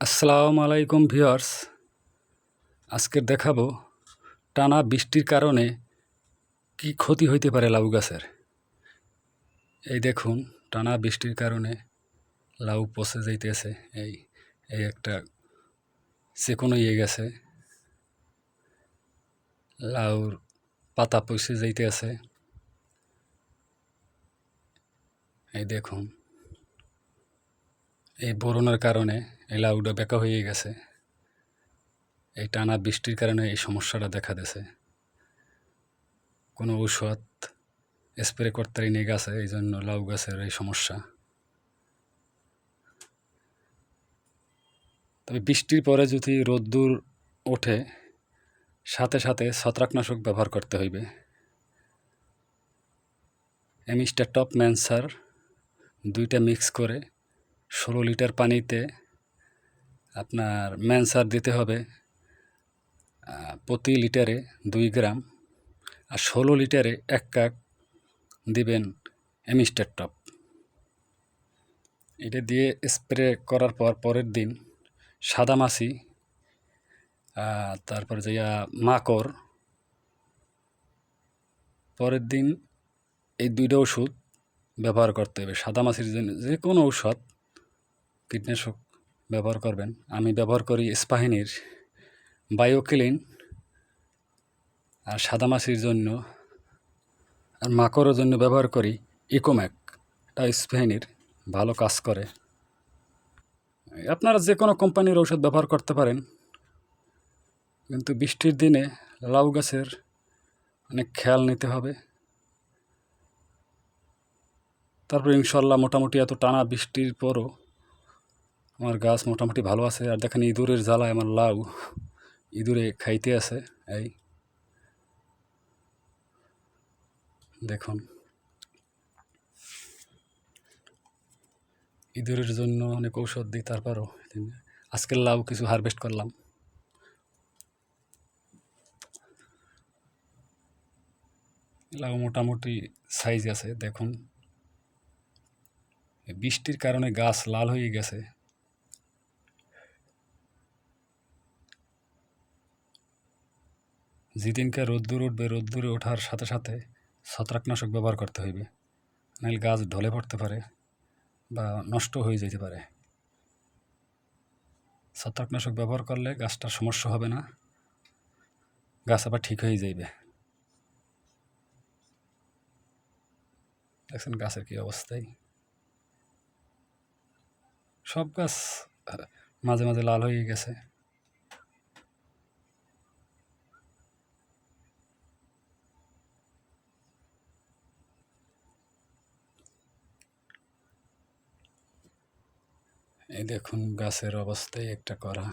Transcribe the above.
আসসালামু আলাইকুম ভিউয়ার্স। আজকে দেখাবো টানা বৃষ্টির কারণে কি ক্ষতি হইতে পারে লাউ গাছের। এই দেখুন, টানা বৃষ্টির কারণে লাউ পচে যাইতেছে। এই এই একটা সেকোনো ইয়ে গেছে। লাউর পাতা পচে যাইতেছে। এই দেখুন, এই বরণের কারণে লাউটা বেঁকা হয়ে গেছে। এই টানা বৃষ্টির কারণে এই সমস্যাটা দেখা দিয়েছে। কোনো ঔষধ, স্প্রে করতে নিয়ে গেছে, এই জন্য লাউ গাছের এই সমস্যা। তবে বৃষ্টির পরে যদি রোদ্দুর ওঠে, সাথে সাথে ছত্রাকনাশক ব্যবহার করতে হইবে। এমিস্টার টপ ম্যানসার দুইটা মিক্স করে ষোলো লিটার পানিতে আপনার ম্যানসার দিতে হবে প্রতি লিটারে দুই গ্রাম আর ষোলো লিটারে এক কাপ দিবেন এমিস্টার টপ। এটা দিয়ে স্প্রে করার পর পরের দিন সাদা মাছি তারপর যে মাকড়, পরের দিন এই দুইটা ওষুধ ব্যবহার করতে হবে। সাদা মাছির জন্য যে কোনো ঔষধ, কীটনাশক ব্যবহার করবেন। আমি ব্যবহার করি স্পাহিনীর বায়োক্লিন আর সাদা মাছির জন্য আর মাকড়ের জন্য ব্যবহার করি ইকোম্যাক। এটা স্পাহিনীর ভালো কাজ করে। আপনারা যে কোনো কোম্পানির ঔষধ ব্যবহার করতে পারেন। কিন্তু বৃষ্টির দিনে লাউ গাছের অনেক খেয়াল নিতে হবে। তারপর ইনশাল্লাহ মোটামুটি এত টানা বৃষ্টির পরও আমার গাছ মোটামুটি ভালো আছে। আর দেখেন ইঁদুরের জ্বালায় আমার লাউ ইঁদুরে খাইতে আছে এই। দেখুন। ইঁদুরের জন্য অনেক ঔষধ দিই, তারপরও আজকের লাউ কিছু হারভেস্ট করলাম। লাউ মোটামুটি সাইজ আছে, দেখুন। বৃষ্টির কারণে গাছ লাল হয়ে গেছে। যেদিনকে রোদ্দুর উঠবে, রোদ্দুরে ওঠার সাথে সাথে ছত্রাকনাশক ব্যবহার করতে হইবে। নাহলে গাছ ঢলে পড়তে পারে বা নষ্ট হয়ে যেতে পারে। ছত্রাকনাশক ব্যবহার করলে গাছটার সমস্যা হবে না। গাছ আবার ঠিক হয়ে যাইবে। দেখছেন গাছের কী অবস্থায় সব গাছ মাঝে মাঝে লাল হয়ে গেছে। এই দেখুন গাছের অবস্থায় একটা করা।